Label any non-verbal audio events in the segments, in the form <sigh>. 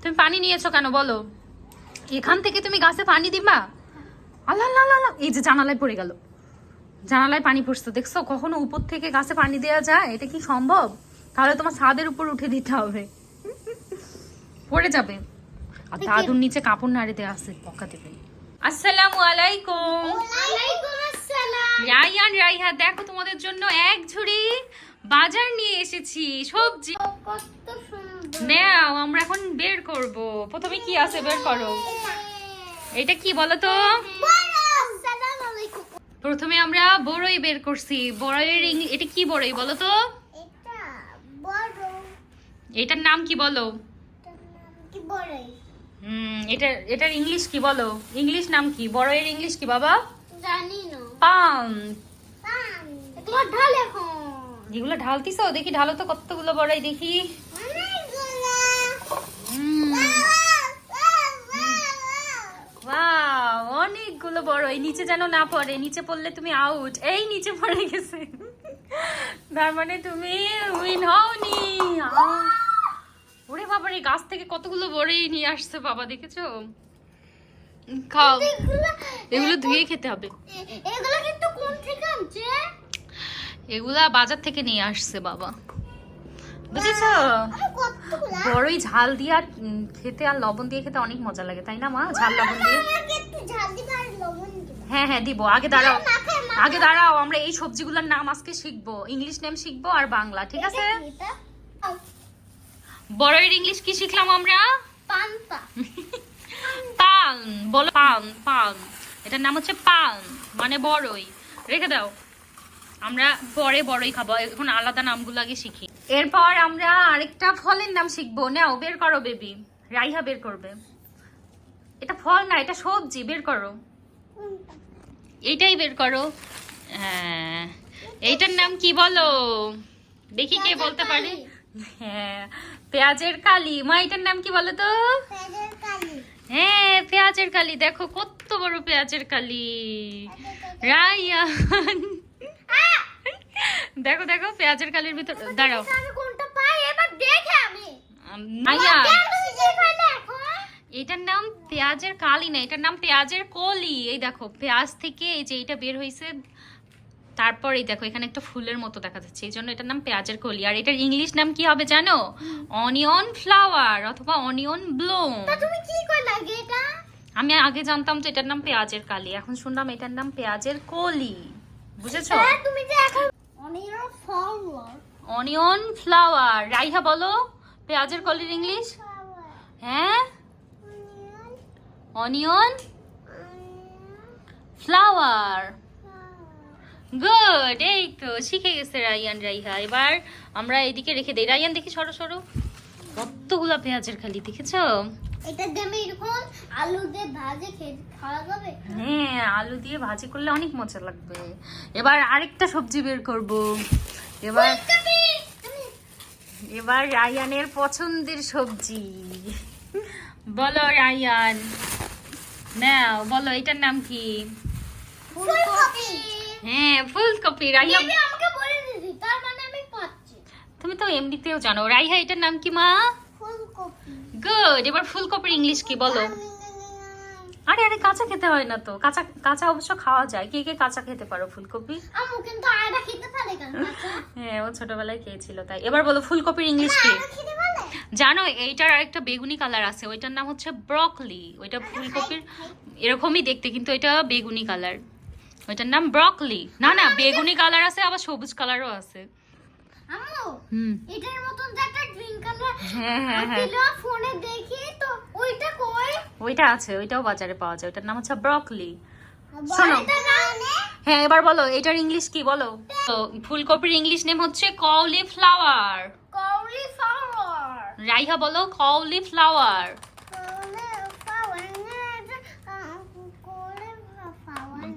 তুমি পানি নিয়েছো কেন বলো। এখান থেকে তুমি গাছে পানি দিবা? আল্লাহ আল্লাহ এই যে জানালায় পড়ে গেল। জানালায় পানি পড়ছে। দেখছ কখনো উপর থেকে গাছে পানি দেওয়া যায়? এটা কি সম্ভব? তাহলে তোমার ছাদের উপর উঠে দিতে হবে। পড়ে যাবে। আর দাদুর নিচে কাপড় নাড়ে দেওয়া আছে পকা দেবে। আসসালামু আলাইকুম। রাইয়ান রাইহা দেখো তোমাদের জন্য এক ঝুড়ি বাজার নিয়ে এসেছি সবজি। কত নাও আমরা এখন বের করব। প্রথমে কি আছে বের করো? এটা কি বলো তো প্রথমে আমরা বড়ই বের করছি। বড়ইয়ের এটা কি বড়ই বলো তো এটার নাম কি বলো? হুম এটা এটার ইংলিশ কি বলো? ইংলিশ নাম কি? বড়ইয়ের ইংলিশ কি বাবা? জানি না পাম পান। এগুলো ঢাল এখন। এগুলো ঢালতিছো? দেখি ঢালো তো কতগুলো বড়ই দেখি অনেকগুলো হুম Wow! ওয়াও অনেকগুলো বড়। এই নিচে যেন না পড়ে নিচে পড়লে তুমি আউট এই নিচে পড়ে গেছে। তার মানে তুমি উইন হওনি! ওরে বাবা রে গাছ থেকে কতগুলো বড়ই নিয়ে আসছে বাবা দেখেছ? খাও। এগুলো এগুলো ধুয়ে খেতে হবে। এগুলো কিন্তু কোন থেকে আনছে? এগুলা বাজার থেকে নিয়ে আসছে বাবা। বুঝেছ? বড়ই ঝাল দিয়ে আর খেতে আর লবণ দিয়ে খেতে অনেক মজা লাগে তাই না মা? ঝাল লবণ দিয়ে? হ্যাঁ হ্যাঁ দিব। আগে দাঁড়াও। আগে দাঁড়াও আমরা এই সবজিগুলোর নাম আজকে শিখব। ইংলিশ নেম শিখব আর বাংলা ঠিক আছে? বড়ের ইংলিশ কি শিখলাম আমরা? <laughs> পান বলো পান পান। এটার নাম হচ্ছে পান মানে বড়ই। রেখে দাও। আমরা পরে বড়ই খাব এখন আলাদা নামগুলো আগে শিখি। এরপর আমরা আরেকটা ফলের নাম শিখব। নাও বের করো বেবি রাইহা বের করবে। এটা ফল না এটা সবজি বের করো। এইটাই বের করো। হ্যাঁ এইটার নাম কি বলো? দেখি কে বলতে পারে। হ্যাঁ পেঁয়াজের কালি। মা এটার নাম কি বলো তো? হ্যাঁ পেঁয়াজের কালি। দেখো কত বড় পেঁয়াজের কালি। রায়ান দেখো দেখো পেঁয়াজের কালির ভিতর দাঁড়াও। কোনটা পাই এবার দেখে আমি। এটার নাম পেঁয়াজের কালি না এটার নাম পেঁয়াজের কলি। এই দেখো পেঁয়াজ থেকে এই যে এটা বের হয়েছে তারপর এই দেখো এখানে একটা ফুলের মতো দেখা যাচ্ছে এই জন্য এটার নাম পেঁয়াজের কলি। আর এটার ইংলিশ নাম কি হবে জানো? অনিয়ন ফ্লাওয়ার অথবা অনিয়ন ব্লুম তা তুমি কি লাগে এটা? আমি আগে জানতাম যে এটার নাম পেঁয়াজের কালি এখন শুনলাম এটার নাম পেঁয়াজের কলি। বুঝেছ? হ্যাঁ তুমি যে এখন অনিয়ন ফ্লাওয়ার রাইহা, বলো। পেঁয়াজের কলির ইংলিশ হ্যাঁ? অনিয়ন ফ্লাওয়ার গুড এই তো, শিখে গেছে রাইয়ান, রাইহা। এবার আমরা এদিকে রেখে দিই। রাইয়ান, দেখি সরো সরো। কতগুলা পেঁয়াজের খালি, দেখেছ? এটা দিয়ে আমি এরকম আলু দিয়ে ভাজে খাওয়া যাবে? হ্যাঁ আলু দিয়ে ভাজি করলে অনেক মজা লাগবে। এবার আরেকটা সবজি বের করব। এবার এবার রায়ানের পছন্দের সবজি। বলো রায়ান। নাও বলো এটার নাম কি? ফুলকপি। হ্যাঁ ফুলকপি। তুমি তার মানে আমি পাচ্ছি। তুমি তো এমনিতেও জানো। রাইহা এটার নাম কি মা? গুড এবার ফুলকপির ইংলিশ কি বলো? আরে আরে কাঁচা খেতে হয় না তো। কাঁচা কাঁচা অবশ্য খাওয়া যায়। কে কে কাঁচা খেতে পারো ফুলকপি? আমু কিন্তু আয়টা খেতে পারে হ্যাঁ ও ছোটবেলায় খেয়েছিল তাই। এবার বলো ফুলকপির ইংলিশ কি? জানো এইটার আরেকটা বেগুনি কালার আছে। ওইটার নাম হচ্ছে ব্রকলি ওইটা ফুলকপির এরকমই দেখতে কিন্তু এটা বেগুনি কালার ওইটার নাম ব্রকলি না না বেগুনি কালার আছে আবার সবুজ কালারও আছে। আম্মু হুম। এটার মতন একটা গ্রিন কালার হ্যাঁ হ্যাঁ হ্যাঁ। ফোনে দেখি তো ওইটা কই? ওইটা আছে ওইটাও বাজারে পাওয়া যায়। ওইটার নাম হচ্ছে ব্রকলি শোনো। হ্যাঁ এবার বলো এটার ইংলিশ কি বলো? তো ফুলকপির ইংলিশ নেম হচ্ছে কলি ফ্লাওয়ার কৌলি ফ্লাওয়ার রাইহা বলো কলি ফ্লাওয়ার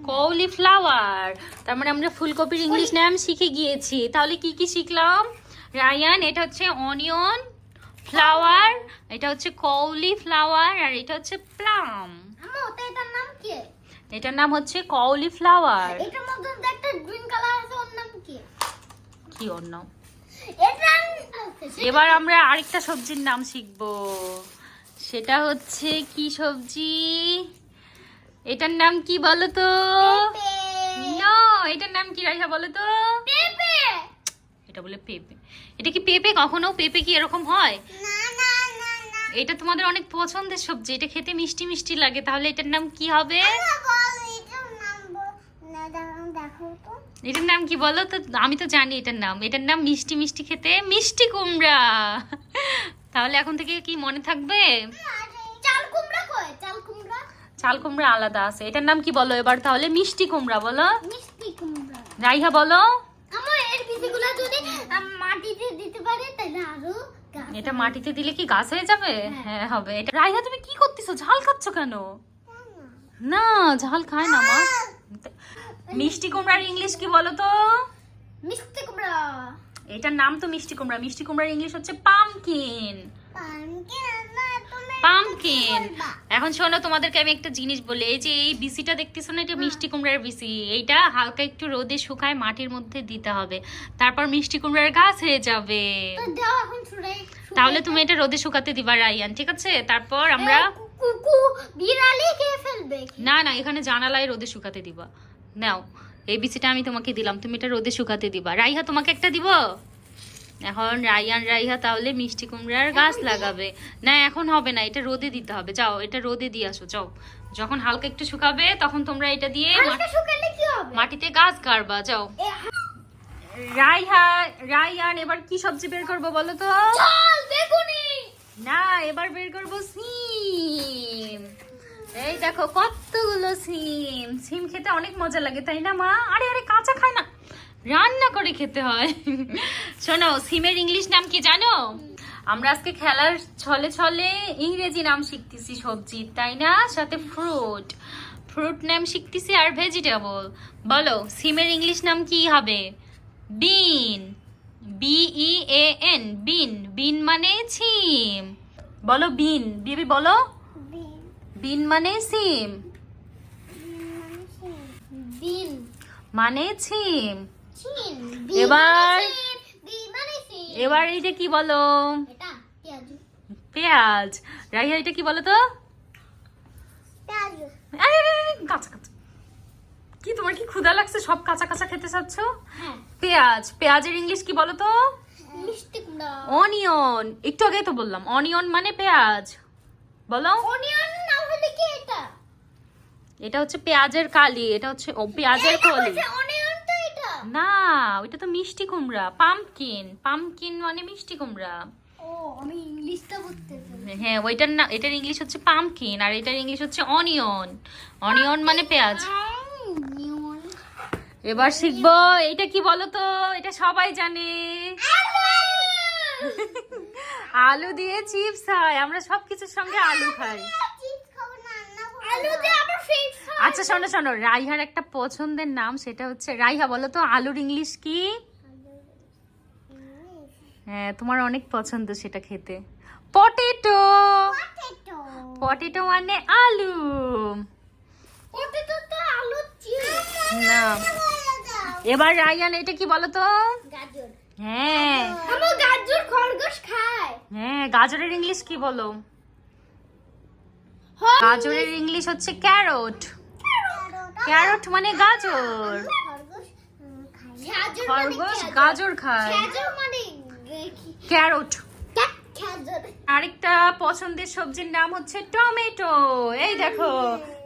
কৌলি ফ্লাওয়ার তার মানে আমরা ফুলকপির ইংলিশ নাম শিখে গিয়েছি। তাহলে কি কি শিখলাম? রায়ান এটা হচ্ছে অনিয়ন ফ্লাওয়ার এটা হচ্ছে কৌলি ফ্লাওয়ার আর এটা হচ্ছে প্লাম এটার নাম কি? এটার নাম হচ্ছে কৌলি ফ্লাওয়ার এটার মধ্যে একটা গ্রিন কালার আছে ওর নাম কি? কি ওর নাম? এবার আমরা আরেকটা সবজির নাম শিখব। সেটা হচ্ছে কি সবজি? এটার নাম কি বলো তো নো এটার নাম কি রাইহা বলো তো এটা বলে পেঁপে। এটা কি পেঁপে? কখনো পেঁপে কি এরকম হয়? এটা তোমাদের অনেক পছন্দের সবজি। এটা খেতে মিষ্টি মিষ্টি লাগে। তাহলে এটার নাম কি হবে? এটার নাম কি বলো তো? আমি তো জানি এটার নাম। এটার নাম মিষ্টি মিষ্টি খেতে মিষ্টি কুমড়া। তাহলে এখন থেকে কি মনে থাকবে? চাল কুমড়া চাল কুমড়া? আলাদা আছে। এটার নাম কি বলো এবার? তাহলে মিষ্টি কুমড়া বলো। মিষ্টি কুমড়া। রাইহা বলো। আমার যদি মাটিতে দিতে পারে তাহলে আরও এটা মাটিতে দিলে কি গাছ হয়ে যাবে? হ্যাঁ। হবে। এটা রাইহা তুমি কি করতেছো? ঝাল খাচ্ছ কেন? না ঝাল খায় না মা। মিষ্টি কুমড়ার ইংলিশ কি বলো তো? মিষ্টি কুমড়া। এটার নাম তো মিষ্টি কুমড়া। মিষ্টি কুমড়ার ইংলিশ হচ্ছে পামকিন। পামকিন এখন শোনো তোমাদেরকে আমি একটা জিনিস বলি। এই যে এই বিসিটা দেখতেছো না এটা মিষ্টি কুমড়ার বিসি? এইটা হালকা একটু রোদে শুকায় মাটির মধ্যে দিতে হবে। তারপর মিষ্টি কুমড়ার গাছ হয়ে যাবে। তাহলে তুমি এটা রোদে শুকাতে দিবা রাইয়ান ঠিক আছে? তারপর আমরা না না এখানে জানালায় রোদে শুকাতে দিবা। নাও এই বিসিটা আমি তোমাকে দিলাম তুমি এটা রোদে শুকাতে দিবা। রাইহা তোমাকে একটা দিব? এখন রাইয়ান রাইহা তাহলে মিষ্টি কুমড়ার গাছ লাগাবে। না এখন হবে না এটা রোদে দিতে হবে। যাও এটা রোদে দিয়ে আসো যাও। যখন হালকা একটু শুকাবে তখন তোমরা এটা দিয়ে মাটিতে গাছ গাড়বা যাও। রাইহা রাইয়ান এবার কি সবজি বের করব বলো তো? না এবার বের করব সিম। এই দেখো কতগুলো সিম। সিম খেতে অনেক মজা লাগে তাই না মা? আরে আরে কাঁচা খায় না। রান্না করে খেতে হয়। শোনো সিমের ইংলিশ নাম কি জানো? আমরা আজকে খেলার ছলে ছলে ইংরেজি নাম শিখতেছি সবজি তাই না? সাথে ফ্রুট ফ্রুট নাম শিখতেছি আর ভেজিটেবল বলো সিমের ইংলিশ নাম কি হবে? বিন বিই এ এন বিন বিন মানে ছিম বলো বিন বিবি বলো। বিন মানে সিম। বিন মানে চিন এবার- এবার এইটা কি বলো? পেঁয়াজ। রাইয়া এটা কি বলো তো? কাঁচা কাঁচা। কি তোমার কি ক্ষুধা লাগছে? সব কাঁচা কাঁচা খেতে চাচ্ছ? হ্যাঁ। পেঁয়াজ। পেঁয়াজের ইংলিশ কি বলো তো? অনিয়ন। একটু আগেই তো বললাম অনিয়ন মানে পেঁয়াজ। বলো। অনিয়ন না হলে কি এটা? এটা হচ্ছে পেঁয়াজের কালি এটা হচ্ছে পেঁয়াজের কলি। না ওইটা তো মিষ্টি কুমড়া পামকিন পামকিন মানে মিষ্টি কুমড়া। ও আমি ইংলিশটা বুঝতে হ্যাঁ ওইটার না এটার ইংলিশ হচ্ছে পামকিন আর এটার ইংলিশ হচ্ছে অনিয়ন অনিয়ন মানে পেঁয়াজ। এবার শিখব এটা কি বলো তো এটা সবাই জানে। আলু! <laughs> দিয়ে চিপস হয় আমরা সবকিছুর সঙ্গে আলু খাই আলু দিয়ে আবার ফ্রেঞ্চ আচ্ছা শোনো শোনো রাইহার একটা পছন্দের নাম সেটা হচ্ছে রাইহা বলো তো আলুর ইংলিশ কি? হ্যাঁ তোমার অনেক পছন্দ সেটা খেতে। পটেটো পটেটো মানে আলু। না। এবার রাইয়ান এটা কি বলো তো? হ্যাঁ। গাজর খরগোশ খায়। হ্যাঁ গাজরের ইংলিশ কি বলো? গাজরের ইংলিশ হচ্ছে ক্যারট। ক্যারট মানে গাজর। খরগোশ গাজর খায়। ক্যারট। আরেকটা পছন্দের সবজির নাম হচ্ছে টমেটো। এই দেখো,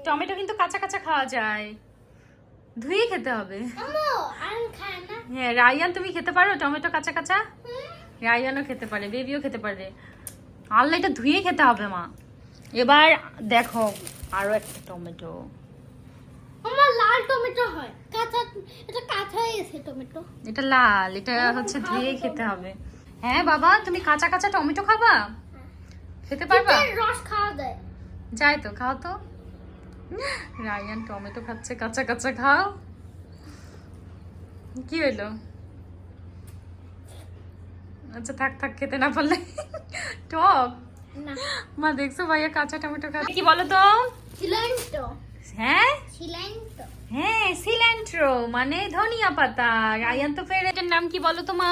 টমেটো কিন্তু কাঁচা কাঁচা খাওয়া যায়। ধুয়ে খেতে হবে। হ্যাঁ রায়ান, তুমি খেতে পারো? টমেটো কাঁচা কাঁচা? রায়ানও খেতে পারে, বেবিও খেতে পারে। আল্লাহ, এটা ধুয়ে খেতে হবে, মা। এবার দেখো আরও একটা টমেটো। আমার লাল টমেটো হয়। কাঁচা এটা কাঁচা হয়ে গেছে টমেটো। এটা লাল এটা হচ্ছে ধুয়ে খেতে হবে। হ্যাঁ বাবা তুমি কাঁচা কাঁচা টমেটো খাবা? খেতে পারবা? রস খাওয়া যায়। যাই তো খাও তো। রায়ান টমেটো খাচ্ছে কাঁচা কাঁচা খাও। কি হইল? আচ্ছা থাক থাক খেতে না পারলে। টক। মা দেখছ ভাইয়া কাঁচা টমেটো খাচ্ছে? কি বলো তো হ্যাঁ? হ্যাঁ সিল্যান্ট্রো মানে ধনিয়া পাতা। রায়ান তো ফের এটার নাম কি বলো তো মা?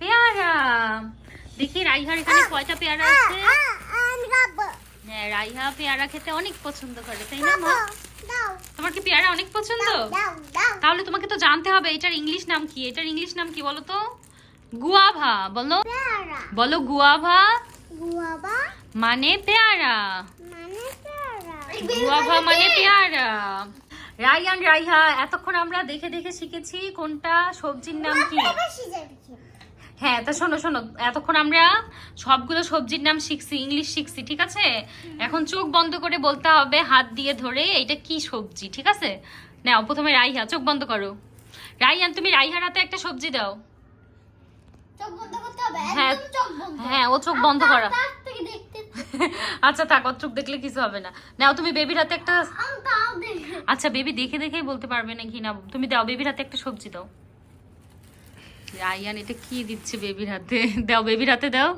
পেয়ারা। দেখি রাইহার এখানে কয়টা পেয়ারা আছে? রাইহা পেয়ারা খেতে অনেক পছন্দ করে তাই না মা? তোমার কি পেয়ারা অনেক পছন্দ? তাহলে তোমাকে তো জানতে হবে এটার ইংলিশ নাম কি? এটার ইংলিশ নাম কি বলো তো গুয়াভা বলো। বলো গুয়াভা। মানে পেয়ারা। মানে পেয়ারা? গুয়াভা মানে পেয়ারা। রাইয়ান রাইহা এতক্ষণ আমরা দেখে দেখে শিখেছি কোনটা সবজির নাম কি। হ্যাঁ তা শোনো শোনো এতক্ষণ আমরা সবগুলো সবজির নাম শিখছি ইংলিশ শিখছি ঠিক আছে? এখন চোখ বন্ধ করে বলতে হবে হাত দিয়ে ধরে এটা কি সবজি ঠিক আছে? নাও প্রথমে রাইহা চোখ বন্ধ করো। রাইয়ান তুমি রাইহার হাতে একটা সবজি দাও। চোখ বন্ধ হ্যাঁ। হ্যাঁ ও চোখ বন্ধ করা। থেকে দেখতে। আচ্ছা থাক ওর চোখ দেখলে কিছু হবে না। নাও তুমি বেবির হাতে একটা আচ্ছা বেবি দেখে দেখেই বলতে পারবে না কি না তুমি দাও বেবির হাতে একটা সবজি দাও। রায়ান এটা কি দিচ্ছে বেবির হাতে? দাও বেবির হাতে দাও।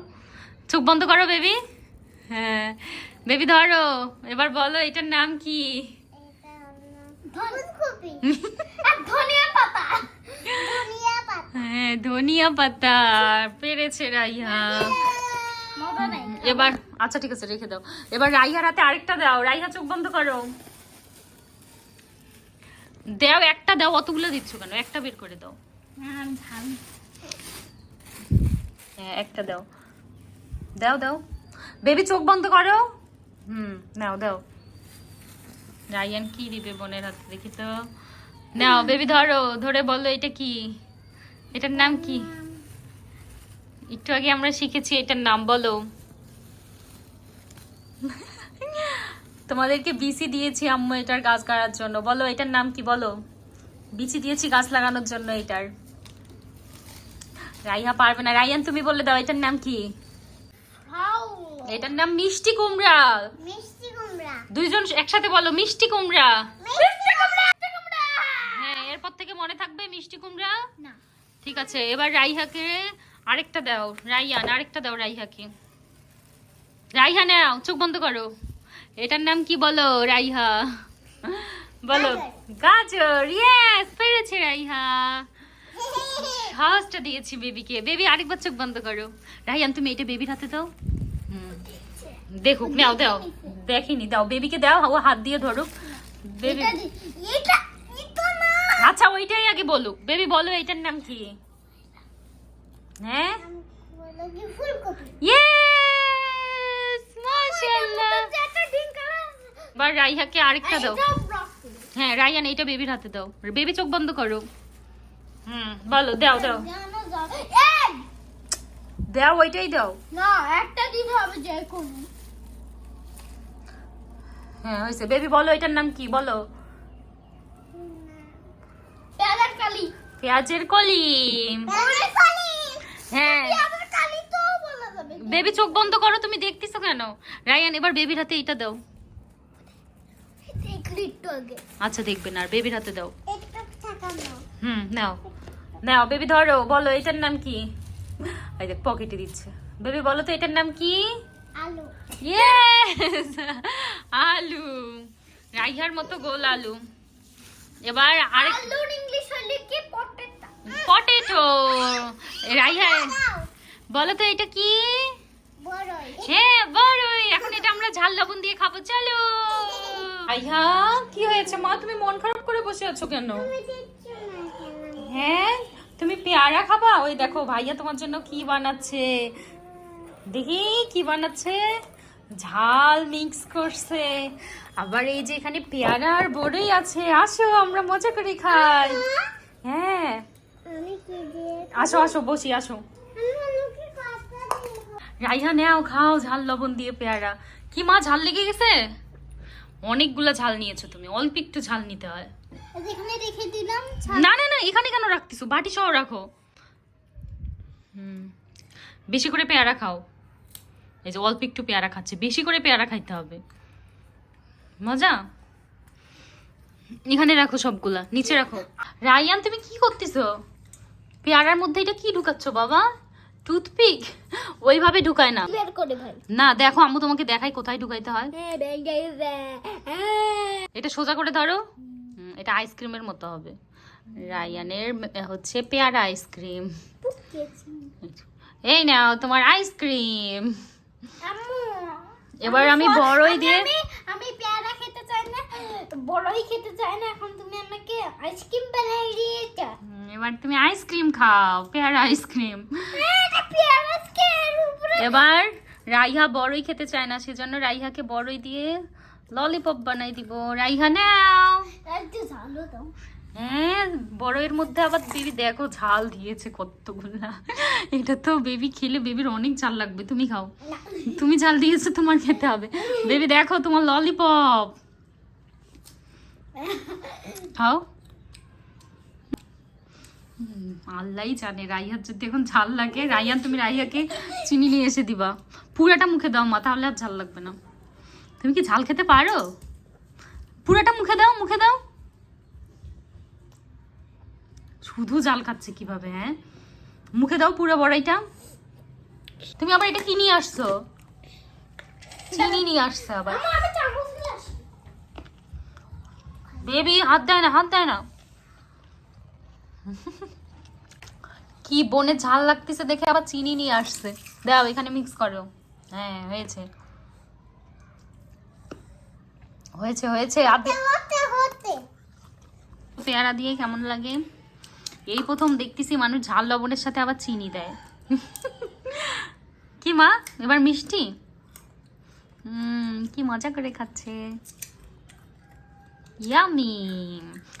চোখ বন্ধ করো বেবি হ্যাঁ। বেবি ধরো। এবার বলো এটার নাম কি? ধনিয়া পাতা। হ্যাঁ ধনিয়া পাতা। পেরেছে রাইহা। এবার আচ্ছা ঠিক আছে রেখে দাও। এবার রাইহার হাতে আরেকটা দাও। রাইহা চোখ বন্ধ করো। দাও একটা দাও অতগুলো দিচ্ছ কেন? একটা বের করে দাও। হ্যাঁ একটা দাও। দাও দাও। বেবি চোখ বন্ধ করো। হুম নাও দাও। রায়ান কি দিবে বোনের হাতে দেখি তো। নাও বেবি ধরো ধরে বলো এটা কি? এটার নাম কি? একটু আগে আমরা শিখেছি এটার নাম বলো। তোমাদেরকে বিসি দিয়েছি আম্মু এটার গাছ গাড়ার জন্য। বলো এটার নাম কি বলো? বিচি দিয়েছি গাছ লাগানোর জন্য এটার। রাইহা পারবে না। রাইয়ান তুমি বলে দাও এটার নাম কি? এটার নাম মিষ্টি কুমড়া। মিষ্টি কুমড়া। দুইজন একসাথে বলো মিষ্টি কুমড়া। মিষ্টি কুমড়া। এরপর থেকে মনে থাকবে মিষ্টি কুমড়া? না। ঠিক আছে এবার রাইহাকে আরেকটা দাও রাইয়ান আরেকটা দাও রাইহাকে। রাইহা নাও চোখ বন্ধ করো। এটার নাম কি বলো রাইহা? বলো গাজর ইয়েস পেরেছে রাইহা। সাহসটা দিয়েছি বেবিকে। বেবি আরেকবার চোখ বন্ধ করো। রাইহান তুমি এটা বেবির হাতে দাও। দেখুক নাও দাও। দেখিনি দাও বেবিকে দাও ও হাত দিয়ে ধরুক। বেবি আচ্ছা ওইটাই আগে বলুক। বেবি, বলো, এটার নাম কি? হ্যাঁ? বলো কি ফুলকপি ইয়েস মাশাআল্লাহ। একটা ডিম কালার বা রাইহাকে আরেকটা দাও। হ্যাঁ রাইয়ান এইটা বেবির হাতে দাও। বেবি, চোখ বন্ধ করো। হুম, বলো, দাও দাও। দাও, ওইটাই দাও। না একটা দিতে হবে যে কোনো হ্যাঁ হয়েছে। বেবি, বলো, এটার নাম কি? বলো। পেঁয়াজের কলি। হ্যাঁ। পেয়ারার কালি তো বলা যাবে। বেবি চোখ বন্ধ করো তুমি দেখতেছো কেন? রায়ান এবার বেবির হাতে এটা দাও। আচ্ছা দেখবে না আর বেবির হাতে দাও। নাও। হুম নাও। নাও বেবি ধরো বলো এটার নাম কি? এই দেখ পকেটে দিচ্ছে। বেবি বলো তো এটার নাম কি? আলু। ইয়েস আলু। রাইহার মতো গোল আলু। এবার আরেক ইংলিশ হলে কি পটেটো পটেটো রাইহা বলো তো এটা কি? হ্যাঁ বড়ই এখন এটা আমরা ঝাল লবণ দিয়ে খাব চলো। রাইহা কি হয়েছে মা? তুমি মন খারাপ করে বসে আছো কেন? হ্যাঁ তুমি পেয়ারা খাবা? ওই দেখো ভাইয়া তোমার জন্য কি বানাচ্ছে? দেখি কি বানাচ্ছে? ঝাল মিক্স করছে। আবার এই যে এখানে পেয়ারা আর বড়ই আছে আসো আমরা মজা করে খাই। হ্যাঁ। আসো আসো বসি আসো। রাইহা নেও খাও ঝাল লবণ দিয়ে পেয়ারা। কি মা ঝাল লেগে গেছে? অনেকগুলা ঝাল নিয়েছো তুমি অল্প একটু ঝাল নিতে হয়। না না না এখানে কেন রাখতেছো? বাটি সহ রাখো। হুম। বেশি করে পেয়ারা খাও। এই যে অল্প একটু পেয়ারা খাচ্ছে বেশি করে পেয়ারা খাইতে হবে। মজা? এখানে রাখো সবগুলা নিচে রাখো। রায়ান তুমি কি করতেছো? পেয়ারার মধ্যে এটা কি ঢুকাচ্ছ বাবা? টুথপিক? ওইভাবে ঢুকায় না। না দেখো আম্মু তোমাকে দেখাই কোথায় ঢুকাইতে হয়। হ্যাঁ এটা সোজা করে ধরো। এটা আইসক্রিমের মতো হবে। রায়ানের হচ্ছে পেয়ারা আইসক্রিম এই নাও তোমার আইসক্রিম এবার আমি বড়ই দিয়ে আমি পেয়ারা খেতে চাই না বড়ই খেতে চাই না এখন তুমি আমাকে আইসক্রিম বানিয়ে দিয়েছ। এবার তুমি আইসক্রিম খাও পেয়ারা আইসক্রিম। এটা পেয়ারা স্কের উপরে। এবার রাইহা বড়ই খেতে চায় না সেজন্য রাইহাকে বড়ই দিয়ে ললিপপ বানাই দিব। রাইহা নাও। হ্যাঁ বড়ের মধ্যে আবার বেবি দেখো ঝাল দিয়েছে কতগুলা। এটা তো বেবি খেলে বেবির অনেক ঝাল লাগবে তুমি খাও। তুমি ঝাল দিয়েছ তোমার খেতে হবে। বেবি দেখো তোমার ললিপপ। খাও। হুম, আল্লাহই জানে রাইহার যদি এখন ঝাল লাগে রাইহান তুমি রাইহাকে চিনি নিয়ে এসে দিবা। পুরাটা মুখে দাও মা তাহলে আর ঝাল লাগবে না। তুমি কি ঝাল খেতে পারো? পুরাটা মুখে দাও মুখে দাও। শুধু জাল খাচ্ছে কীভাবে হ্যাঁ? মুখে দাও পুরো বড়াইটা। তুমি আবার এটা কি নিয়ে আসছো? চিনি নিয়ে আসছে আবার। বেবি হাত দেয় না হাত দেয় না। কি বনে ঝাল লাগতেছে দেখে আবার চিনি নিয়ে আসছে। দাও এখানে মিক্স করো। হ্যাঁ হয়েছে। হয়েছে হয়েছে পেয়ারা দিয়ে কেমন লাগে? এই প্রথম দেখতেছি মানুষ ঝাল লবণের সাথে আবার চিনি দেয়। কি মা? এবার মিষ্টি? হুম, কি মজা করে খাচ্ছে। ইয়ামি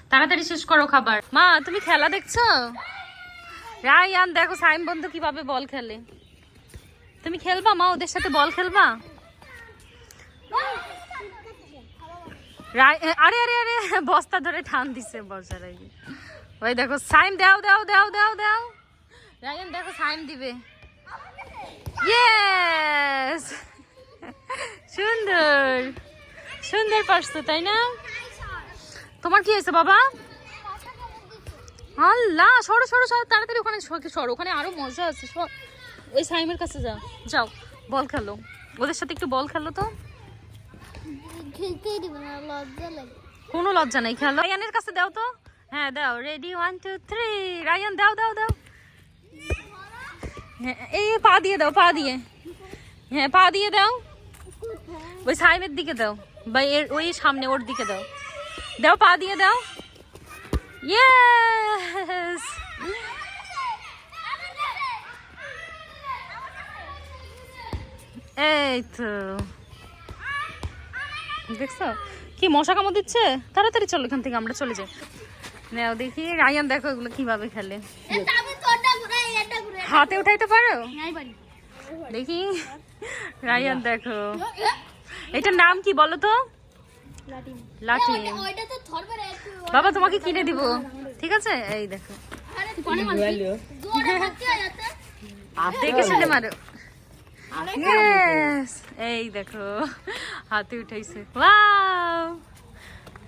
তাড়াতাড়ি শেষ করো খাবার। মা, তুমি খেলা দেখছ? রায়ান, দেখো, সাইম বন্ধু কীভাবে বল খেলে। তুমি খেলবা, মা, ওদের সাথে বল খেলবা? আরে আরে আরে, বস্তা ধরে ঠান দিছে বসার আগে। ওই দেখো, সাইম, দাও দাও দাও দাও দাও। রায়ান, দেখো, সাইম দিবে। ইয়েস সুন্দর। সুন্দর পারছ তাই না? তোমার কি হয়েছে বাবা? আল্লাহ সরো সরো সরো তাড়াতাড়ি ওখানে সর- ওখানে আরও মজা আছে ওই সাইমের কাছে যাও। যাও বল খেলো। ওদের সাথে একটু বল খেলো তো। কোনো লজ্জা নেই খেলো। রায়ানের কাছে দাও তো। হ্যাঁ দাও। Ready one two three Rayan দাও দাও দাও। হ্যাঁ এই পা দিয়ে দাও, পা দিয়ে। হ্যাঁ পা দিয়ে দাও। ওই সাইমের দিকে দাও, বা এর, ওই সামনে ওর দিকে দাও। দাও, পা দিয়ে দাও। ইয়েস এই তো। দেখছ? কি মশা কামড় দিচ্ছে? তাড়াতাড়ি চলো এখান থেকে, আমরা চলে যাই। নাও দেখি, রায়ান দেখো এগুলো কীভাবে খেলে এটা আমি তোটা ঘুরে এটা ঘুরে হাতে উঠাইতে পারো? নাই দেখি। রায়ান দেখো। এটার নাম কি বলো তো? লাঠি বাবা তোমাকে কিনে দিব। ঠিক আছে? এই দেখো। আরে কোনে মারবি। জোরে মারতে যাচ্ছে দেখে শুনে মারো। Yes! এই দেখো। হাতে উঠাইছে। ওয়াও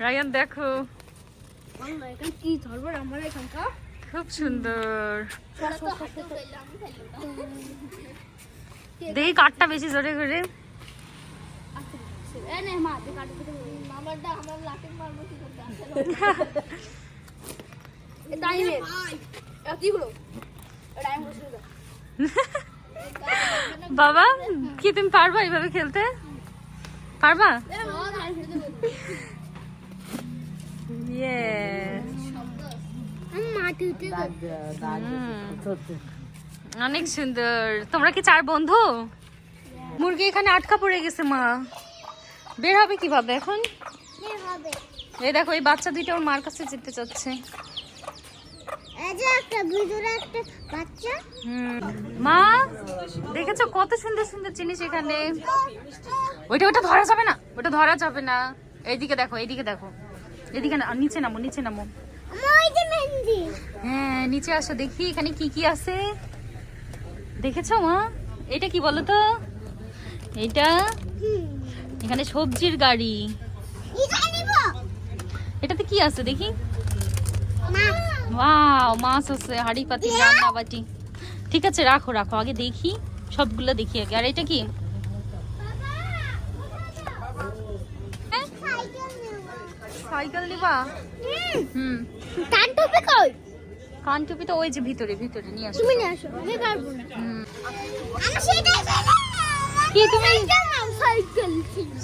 রায়ান দেখো। কি ধরবে আমার এখানটা খুব সুন্দর। দেখি কাঠটা বেশি জোরে করে। বাবা কি তুমি পারবা এইভাবে খেলতে? পারবা? <laughs> ইয়ে অনেক সুন্দর। তোমরা কি চার বন্ধু? মুরগি এখানে আটকা পড়ে গেছে মা। বের হবে কীভাবে এখন? এই দেখো এই বাচ্চা দুইটা ওর মার কাছে যেতে চাচ্ছে। এই যে একটা ভিতরে একটা বাচ্চা। হুম। মা দেখেছ কত সুন্দর সুন্দর জিনিস এখানে? ওইটা ওটা ধরা যাবে না। ওটা ধরা যাবে না। এইদিকে দেখো এইদিকে দেখো। এদিকে না নিচে নামো নিচে নামো। ওই যে মেহেন্দি হ্যাঁ নিচে আসো দেখি এখানে কি কি আছে? দেখেছ মা? এটা কি বলো তো? এটা এখানে সবজির গাড়ি। এটাতে কি আছে দেখি? ওয়াও মাছ আছে হাড়ি পাতি রান্না বাটি ঠিক আছে রাখো রাখো আগে দেখি সবগুলো দেখি আগে। আর এটা কি? হ্যাঁ? সাইকেল নিবা। হুম। কান টুপি কই? কান টুপি তো ওই যে ভিতরে ভিতরে নিয়ে আসো। তুমি নিয়ে আসো আমি পারব না। আমি সেটাই কি তুমি? সাইকেল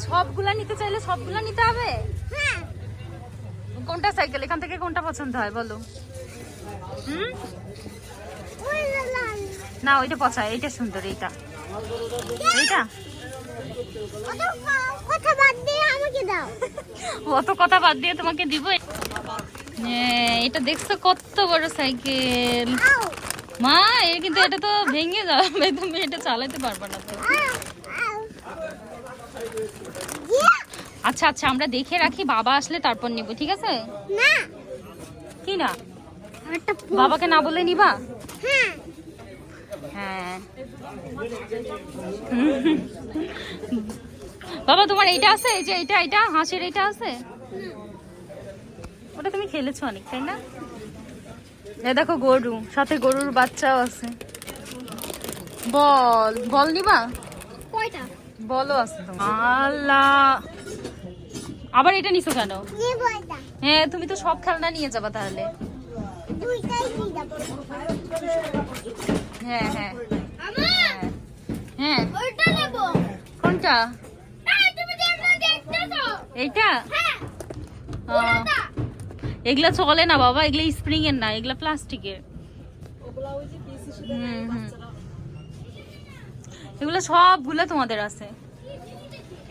সবগুলা নিতে চাইলে সবগুলা নিতে হবে? হ্যাঁ। কোনটা সাইকেল? এখান থেকে কোনটা পছন্দ হয় বলো। হুম? না ওইটা পছা এইটা সুন্দর এইটা। এইটা? অত কথা বাদ দিয়ে আমাকে দাও। <laughs> অত কথা বাদ দিয়ে তোমাকে দিব এটা দেখছ কত বড় সাইকেল? মা এ কিন্তু এটা তো ভেঙে যাবে তুমি এটা চালাতে পারবে না তো। আচ্ছা আচ্ছা আমরা দেখে রাখি বাবা আসলে তারপর নিব ঠিক আছে? না। কি না? বাবাকে না বলে নিবা? হ্যাঁ। হ্যাঁ। বাবা তোমার এইটা আছে? এই যে এইটা এইটা হাঁসের এইটা আছে? ওটা তুমি খেলেছো অনেক তাই না? এ দেখো গরু সাথে গরুর বাচ্চাও আছে। বল বল নিবা? কয়টা? বলও আছে আল্লাহ! আবার এটা নিছো কেন? হ্যাঁ তুমি তো সব খেলনা নিয়ে যাবা তাহলে। হ্যাঁ হ্যাঁ। হ্যাঁ। হ্যাঁ কোনটা? এইটা? হ্যাঁ। এগুলা চলে না বাবা এগুলা স্প্রিং এর না এগুলা প্লাস্টিকের। এগুলো সবগুলো তোমাদের আছে।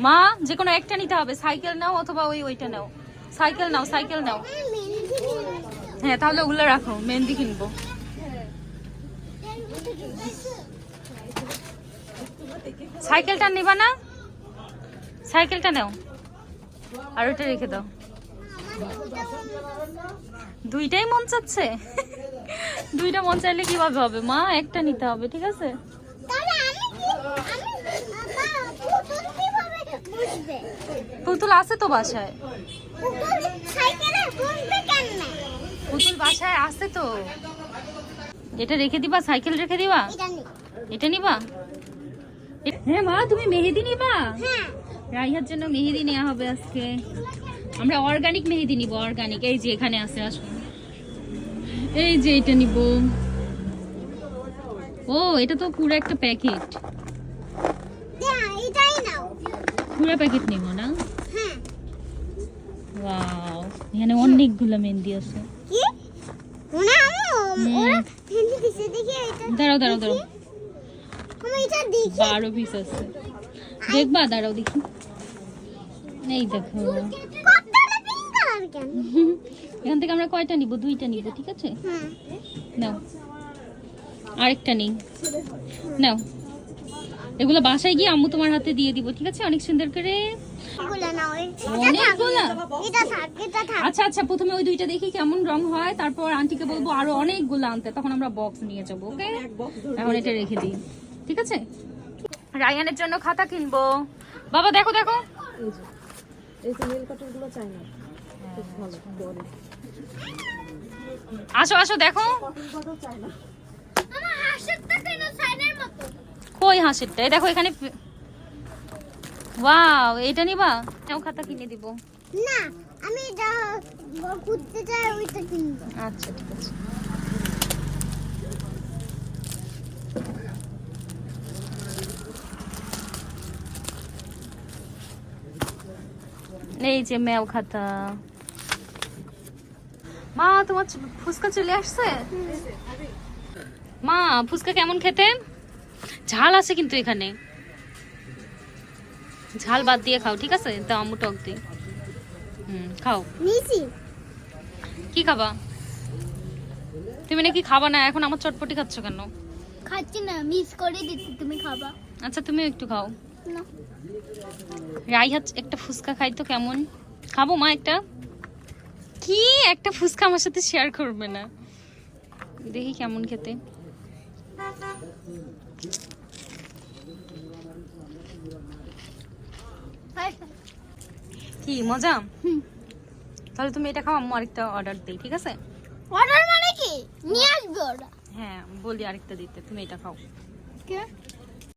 মা যে কোনো একটা নিতে হবে সাইকেল নাও অথবা ওই ওইটা নাও। সাইকেল নাও সাইকেল নাও। হ্যাঁ তাহলে ওগুলো রাখো মেহেন্দি কিনবো। সাইকেলটা নিবা না? সাইকেলটা নাও। আর ওটা রেখে দাও। দুইটাই মন চাচ্ছে? দুইটা মন চাইলে কীভাবে হবে? মা একটা নিতে হবে ঠিক আছে? পুতুল আছে তো বাসায়? পুতুল বাসায় আছে তো। এটা রেখে দিবা? সাইকেল রেখে দিবা? এটা নিবা? হ্যাঁ মা তুমি মেহেদি নিবা? হ্যাঁ। রাইহার জন্য মেহেদি নেওয়া হবে আজকে। আমরা অর্গানিক মেহেদি নিব অর্গানিক এই যে এখানে আছে আসুন এই যে এটা নিব। ও এটা তো পুরো একটা প্যাকেট। হ্যাঁ পুরো প্যাকেট নিব না? হ্যাঁ। ওয়াও এখানে অনেকগুলো মেহেদি আছে। মেহেন্দি এটা দাঁড়াও দাঁড়াও দাঁড়াও। বারো পিস আছে। দেখবা দাঁড়াও দেখি। এই দেখো। এখান থেকে আমরা কয়টা নিব? দুইটা নিব ঠিক আছে? হ্যাঁ। নাও। আরেকটা নেই। নাও। এগুলো বাসায় গিয়ে আম্মু তোমার হাতে দিয়ে দিব ঠিক আছে? অনেক সুন্দর করে। আচ্ছা আচ্ছা প্রথমে ওই দুইটা দেখি কেমন রং হয় তারপর আন্টিকে বলব আরও অনেকগুলো আনতে। তখন আমরা বক্স নিয়ে যাব ওকে এখন এটা রেখে দিই ঠিক আছে? রায়ানের জন্য খাতা কিনবো। বাবা দেখো দেখো। এই যে নীল কাটারগুলো চাই না। আসো আসো দেখো। কই হাঁসেরটা? এই দেখো এখানে ওয়াও এটা নিবা? নাও খাতা কিনে দিব। না আমি যা ঘুরতে চাই ওইটা কিনবো। আচ্ছা ঠিক আছে। এই যে ম্যাও খাতা। মা তোমার ফুচকা চলে আসছে? মা ফুচকা কেমন খেতে ঝাল আছে কিন্তু এখানে। ঝাল বাদ দিয়ে খাও ঠিক আছে? তো আম্মু টক দিই। হুম খাও। কি খাবা? তুমি নাকি খাবা না এখন আমার চটপটি খাচ্ছ কেন? খাচ্ছি না মিস করে দিচ্ছি তুমি খাবা। আচ্ছা তুমি একটু খাও। না। রাইহাত একটা ফুচকা খাই তো কেমন? খাব মা একটা? কি? একটা ফুচকা আমার সাথে শেয়ার করবে না। দেখি কেমন খেতে। কি মজা? তাহলে তুমি এটা খাও আম্মু আরেকটা অর্ডার দিই ঠিক আছে? অর্ডার মানে কি? নিয়ে আসবে ওরা হ্যাঁ বলি আরেকটা দিতে তুমি এটা খাও। কে?